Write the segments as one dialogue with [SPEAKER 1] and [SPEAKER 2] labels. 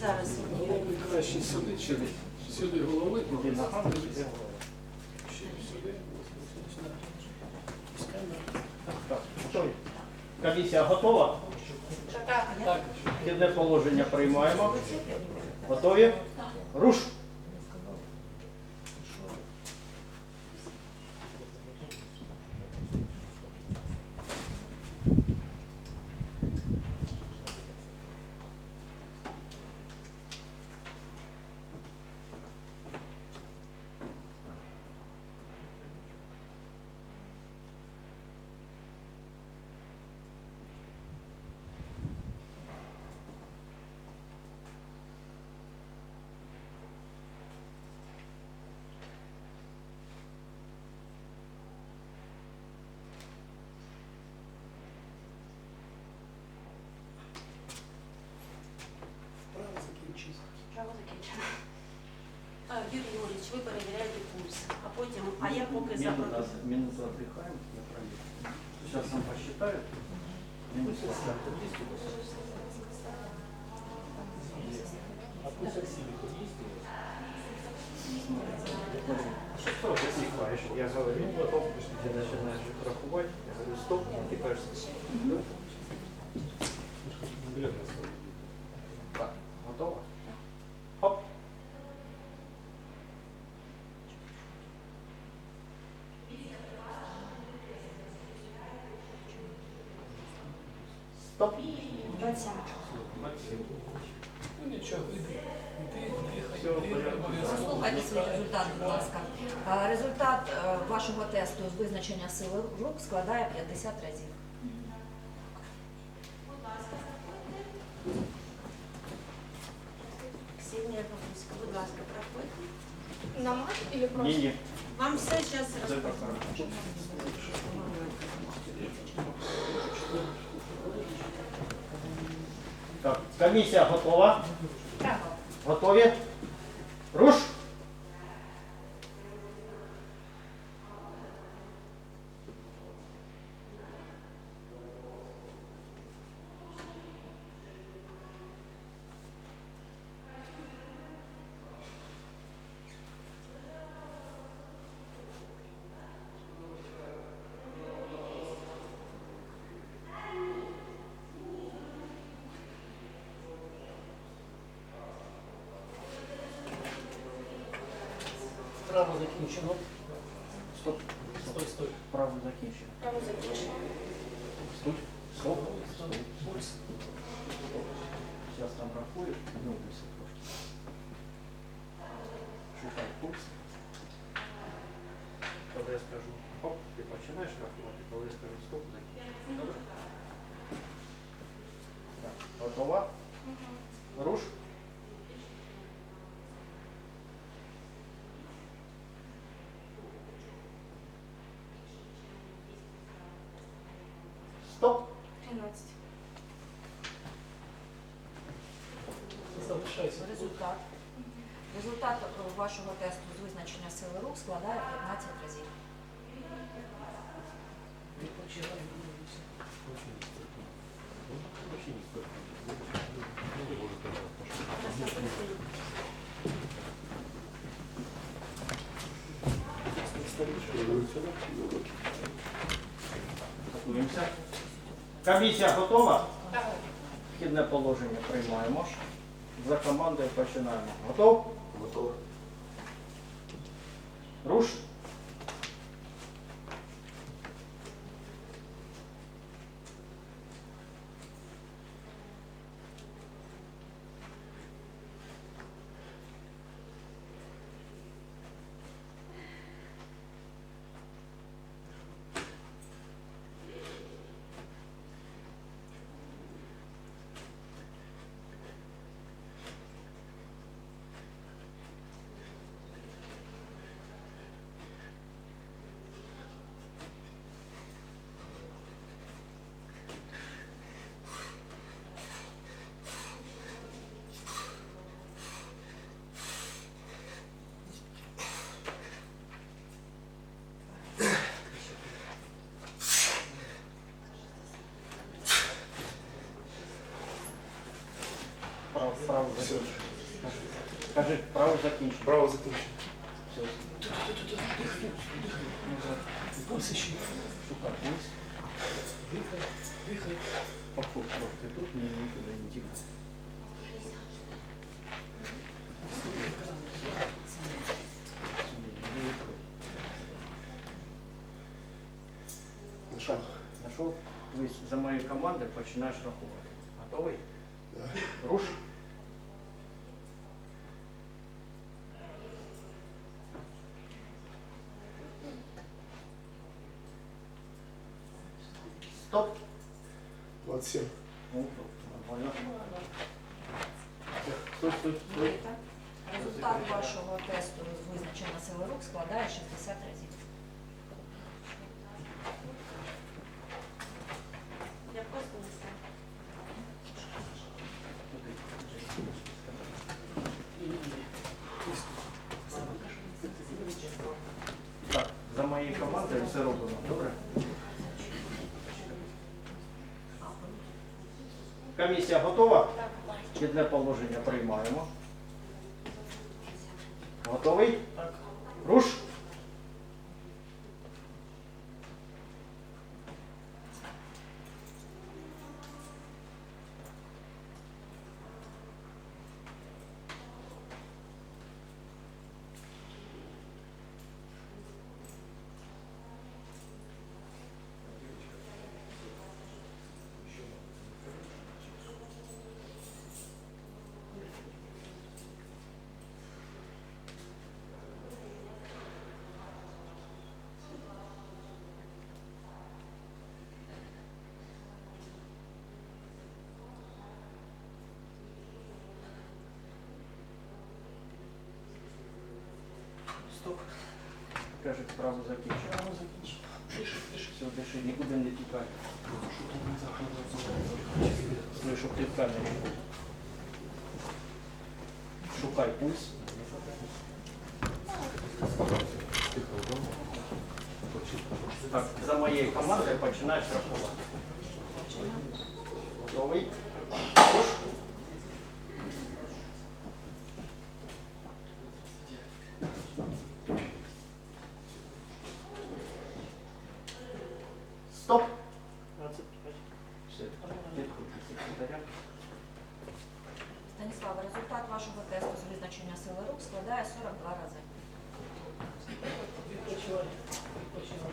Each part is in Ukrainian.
[SPEAKER 1] Зараз.
[SPEAKER 2] Краще сюди, сюди. Сюди голови.
[SPEAKER 3] Комісія готова?
[SPEAKER 2] Так.
[SPEAKER 3] Єдне положення приймаємо. Готові? Руш!
[SPEAKER 2] Есть у вас?
[SPEAKER 4] Что? Я говорю, потом ты начинаешь рахувати, я говорю, стоп, ты кажешь,
[SPEAKER 3] Так, готово? Хоп. Стоп.
[SPEAKER 2] Ну обов'язково.
[SPEAKER 5] Послухайте свій результат, будь ласка. Е, Результат е, вашого тесту з визначення сили рук складає 50 разів.
[SPEAKER 1] Ксенія Павлівська, будь ласка, проходьте.
[SPEAKER 6] На мат или просто?
[SPEAKER 3] Ні, ні.
[SPEAKER 1] Вам все зараз
[SPEAKER 3] так. Так, комісія готова? Готові? Руш!
[SPEAKER 2] Право закінчено.
[SPEAKER 3] Стоп.
[SPEAKER 2] Стой, стой.
[SPEAKER 3] Право закінчено.
[SPEAKER 6] Право закінчено.
[SPEAKER 3] Стоп. Стоп.
[SPEAKER 2] Стой. Пульс.
[SPEAKER 3] Зараз там рахую. Відновлюся трошки. Шукай пульс.
[SPEAKER 4] коли я скажу, хоп, ти починаєш рахувати, коли я скажу стоп, закінчиш. Добре?
[SPEAKER 3] Так, готова? Руш.
[SPEAKER 5] Результат. Результат е, вашого тесту з визначення сили рук складає 15 разів.
[SPEAKER 3] Комісія готова? Вхідне положення приймаємо. За командою починаємо. Готов?
[SPEAKER 4] Готов.
[SPEAKER 3] Руш. Право закінчено. Кажи, право закінчено.
[SPEAKER 4] Право закінчено.
[SPEAKER 3] Все.
[SPEAKER 2] Пульс ще.
[SPEAKER 3] Шукай пульс.
[SPEAKER 2] Дихай, дихай.
[SPEAKER 3] Походь трошки тут, ні, нікуди не тікай.
[SPEAKER 4] Нашов.
[SPEAKER 3] Нашов? Дивись, за моєю командою починаєш рахувати. Готовий?
[SPEAKER 4] Да.
[SPEAKER 3] Руш. Стоп.
[SPEAKER 4] 27.
[SPEAKER 3] Ну, нормально. Стой, стой, стой.
[SPEAKER 5] Результат вашого тесту з визначення сили рук складає 60 разів.
[SPEAKER 1] Я просто не знаю.
[SPEAKER 3] Так, за моєю командою все робимо. Добре? Комісія готова? Єдне положення приймаємо. Готовий?
[SPEAKER 2] Так.
[SPEAKER 3] Руш. Стоп. Кажуть, справу.
[SPEAKER 2] Диши, диши.
[SPEAKER 3] Все, диши, нікуди не тікай. Ну, щоб ти впевнений був. Шукай пульс. Так, за моєю командою починаєш рахувати. Стоп. 25. Все. Відходь від секретаря.
[SPEAKER 5] Станіслава, результат вашого тесту з визначення сили рук складає 42 рази.
[SPEAKER 2] Відпочивай, відпочивай.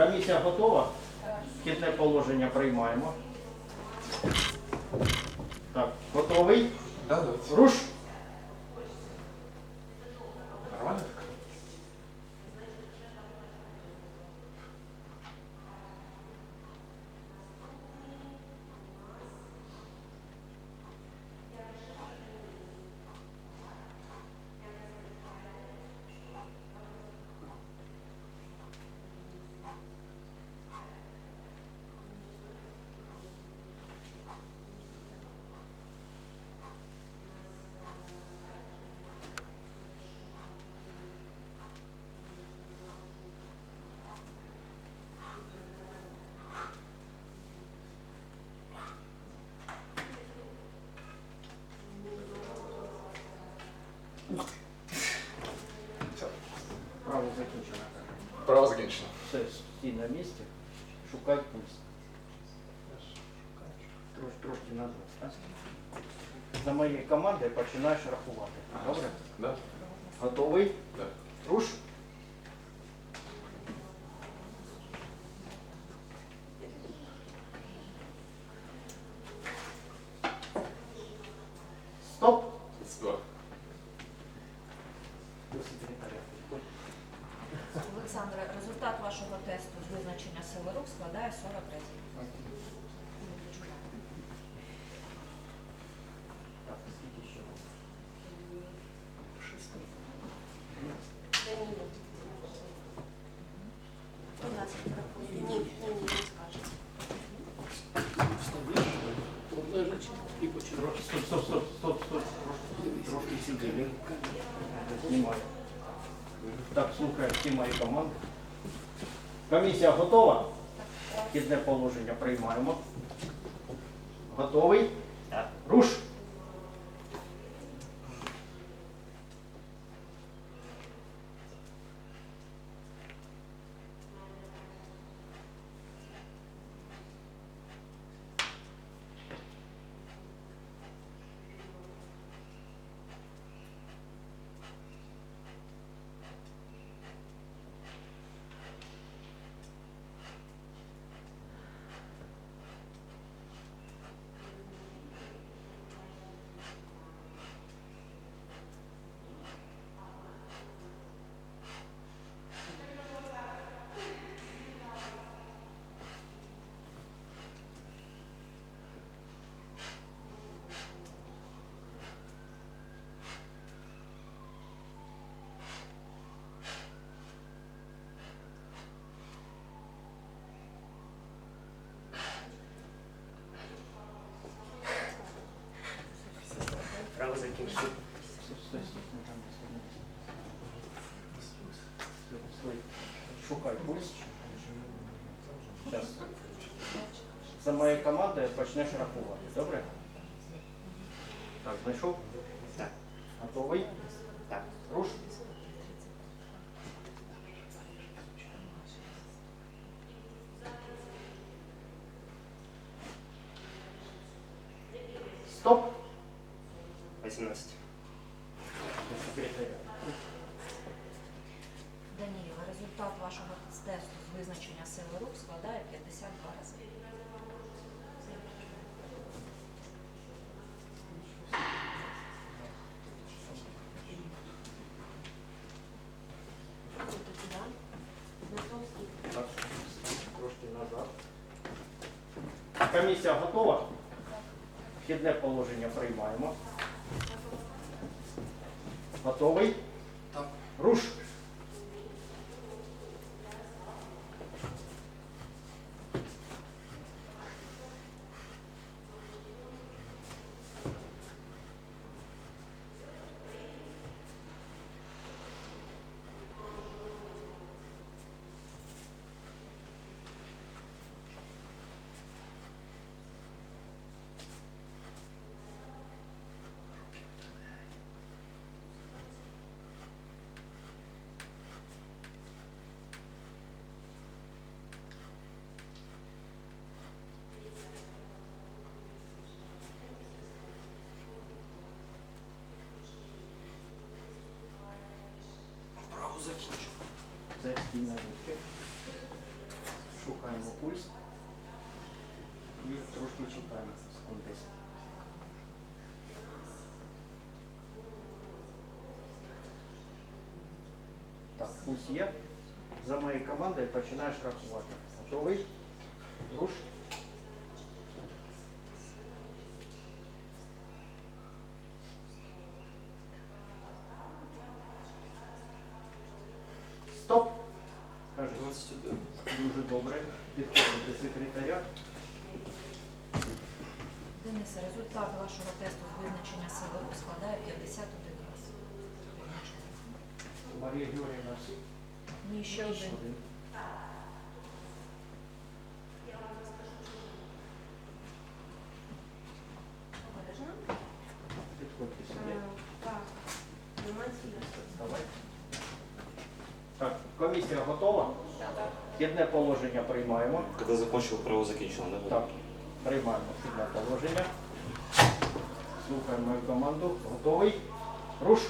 [SPEAKER 3] Комісія готова? Вхідне положення приймаємо. Так, готовий? Руш!
[SPEAKER 4] Нормально
[SPEAKER 3] закінчено. Все, стій на місці. Шукай пульс. Трош, трошки назад. так? За моєю командою починаєш рахувати. Добре?
[SPEAKER 4] Да?
[SPEAKER 3] Готовий?
[SPEAKER 4] Да.
[SPEAKER 3] Руш! Трошки сиділи. Так, слухаємо всі мої команди. Комісія готова? Підне положення приймаємо. Готовий? Руш! Стой. Стой. Шукай пульс. Зараз. За моєю командою почнеш рахувати, добре? Так, знайшов?
[SPEAKER 7] Так.
[SPEAKER 3] Готовий?
[SPEAKER 7] Так.
[SPEAKER 3] Руш. Стоп.
[SPEAKER 7] 18.
[SPEAKER 3] Секретаря.
[SPEAKER 5] Результат вашого тесту з визначення сили рук складає 52 рази.
[SPEAKER 3] Комісія готова? Вхідне положення приймаємо. Готовий?
[SPEAKER 8] Так.
[SPEAKER 3] Руш! Зайський на руки. Шукаємо пульс. І трошки чекаємо секунд 10. Так, пульс є. За моєю командою починаєш рахувати. Готовий? Руш.
[SPEAKER 5] Результат вашого тесту з визначення сили складає 51 раз.
[SPEAKER 3] Марія Георгіївна всі.
[SPEAKER 5] Ні, ще один.
[SPEAKER 3] Один.
[SPEAKER 1] Обережно.
[SPEAKER 3] Підходьте сюди.
[SPEAKER 1] Е,
[SPEAKER 3] Так. Комісія готова? Хідне положення приймаємо.
[SPEAKER 9] Когда закончил, право закінчено, да?
[SPEAKER 3] Так, приймаємо хідне положення. Слухаємо мою команду. Готовий? Руш.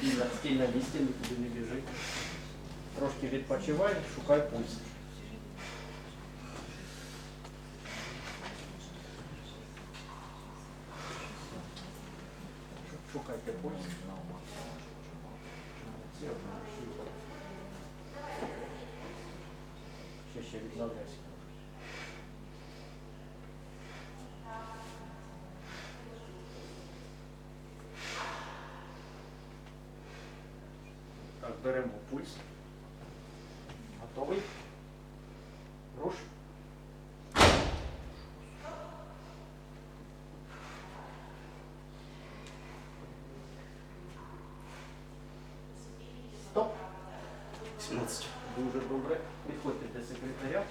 [SPEAKER 3] Стій на, стій на місці, нікуди не біжи. Трошки відпочивай, шукай пульс. Шукайте пульс. Ще ще відновляйся. Так, беремо пульс. Готовий? Руш. Стоп.
[SPEAKER 9] 17.
[SPEAKER 3] Дуже добре. Підходьте до секретаря.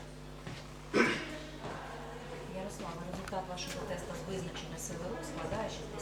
[SPEAKER 5] Ярослава, результат вашого тесту з визначення сили рук складає 60.